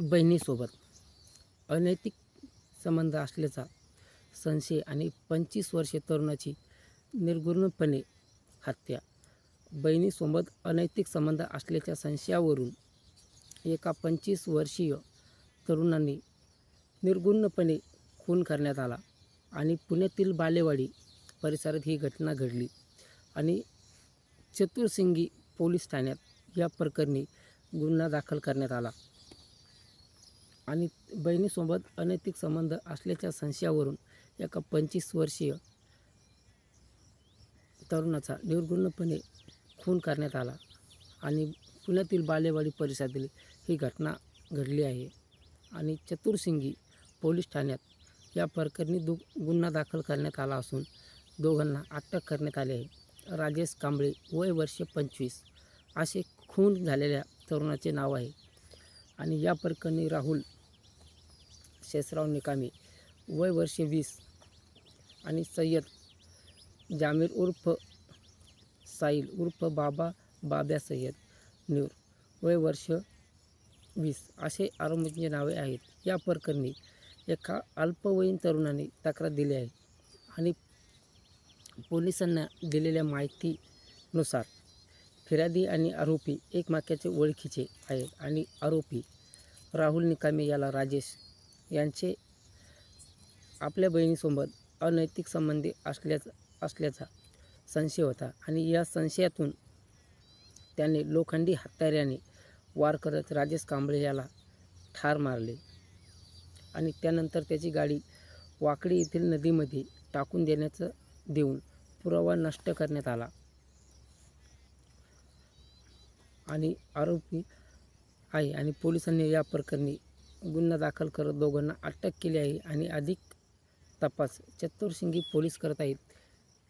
बहिणीसोबत. अनैतिक संबंध असल्याचा संशय आणि पंचवीस वर्षे तरुणाची निर्गुणपणे हत्या. बहिणीसोबत अनैतिक संबंध असल्याच्या संशयावरून एका पंचवीस वर्षीय तरुणांनी निर्गुणपणे खून करण्यात आला आणि पुण्यातील बालेवाडी परिसरात ही घटना घडली आणि चतुर्सिंगी पोलीस ठाण्यात या प्रकरणी गुन्हा दाखल करण्यात आला. आणि बहिणीसोबत अनैतिक संबंध असल्याच्या संशयावरून एका पंचवीस वर्षीय तरुणाचा निर्गुणपणे खून करण्यात आला आणि पुण्यातील बालेवाडी परिसरातील ही घटना घडली आहे. आणि चतुर्सिंगी पोलीस ठाण्यात या प्रकरणी दु गुन्हा दाखल करण्यात आला असून दोघांना अटक करण्यात आली आहे. राजेश कांबळे वय वर्ष पंचवीस असे खून झालेल्या तरुणाचे नाव आहे. आणि या प्रकरणी राहुल शेषराव निकामे वय वर्षे वीस आणि सय्यद जामीर उर्फ साईल उर्फ बाबा बाब्या सय्यद न्यूर वय वर्ष वीस असे आरोपींची नावे आहेत. या प्रकरणी एका अल्पवयीन तरुणाने तक्रार दिली आहे आणि पोलिसांना दिलेल्या माहितीनुसार फिर्यादी आणि आरोपी एकमेकाचे ओळखीचे आहेत आणि आरोपी राहुल निकामे याला राजेश यांचे आपल्या बहिणीसोबत अनैतिक संबंधी असल्याचा असल्याचा संशय होता. आणि या संशयातून त्याने लोखंडी हत्याऱ्याने वार करत राजेश कांबळे याला ठार मारले. आणि त्यानंतर त्याची गाडी वाकडी येथील नदीमध्ये टाकून देण्याचं देऊन पुरावा नष्ट करण्यात आला. आणि आरोपी आहे आणि पोलिसांनी या प्रकरणी गुन्हा दाखल करत दोघांना अटक केली आहे आणि अधिक तपास. चतुर्सिंगी पोलीस करत आहेत.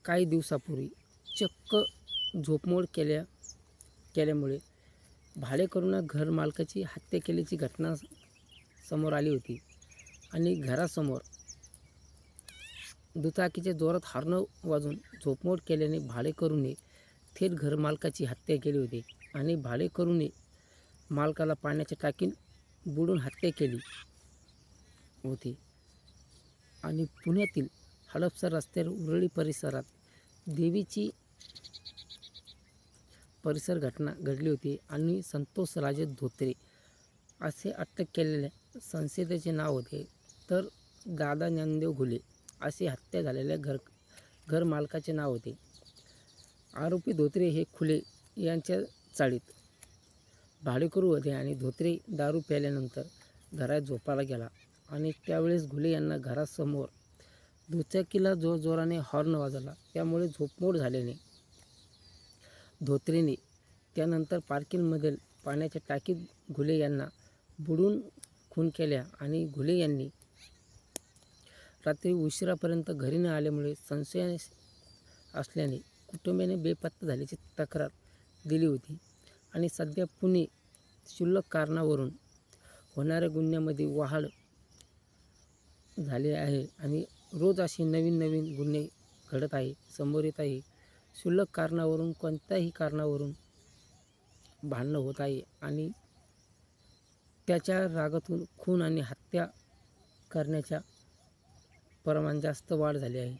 काही दिवसापूर्वी चक्क झोपमोड केल्या केल्यामुळे भाडेकरूंना घरमालकाची हत्या केल्याची घटना समोर आली होती आणि घरासमोर दुचाकीच्या जोरात हारणं वाजून झोपमोड केल्याने भाडेकरूने थेट घरमालकाची हत्या केली होती आणि भाडेकरूने मालकाला पाण्याच्या टाकीन बुडून हत्या केली होती. आणि पुण्यातील हडपसर रस्त्यावर उरळी परिसरात देवीची परिसर घटना घडली होती आणि संतोष राजे धोत्रे असे अटक केलेल्या संसदेचे नाव होते. तर दादा ज्ञानदेव घुले असे हत्या झालेल्या घर घरमालकाचे नाव होते. आरोपी धोत्रे हे खुले यांच्या चाळीत भाडेकरू होते आणि धोत्रे दारू प्यायल्यानंतर घरात झोपायला गेला. आणि त्यावेळेस घुले यांना घरासमोर दुचाकीला जोर जोराने हॉर्न वाजवला. त्यामुळे झोपमोड झाल्याने धोत्रेने त्यानंतर पार्किंगमधील पाण्याच्या टाकीत घुले यांना बुडून खून केल्या आणि घुले यांनी रात्री उशिरापर्यंत घरी न आल्यामुळे संशय असल्याने कुटुंबियाने बेपत्ता झाल्याची तक्रार दिली होती. आणि सध्या पुणे क्षुल्लक कारणावरून होणाऱ्या गुन्ह्यामध्ये वाढ झाली आहे आणि रोज असे नवीन नवीन गुन्हे घडत आहे समोर येत आहे. क्षुल्लक कारणावरून कोणत्याही कारणावरून भांडणं होत आहे आणि त्याच्या रागातून खून आणि हत्या करण्याच्या प्रमाण जास्त वाढ झाली आहे.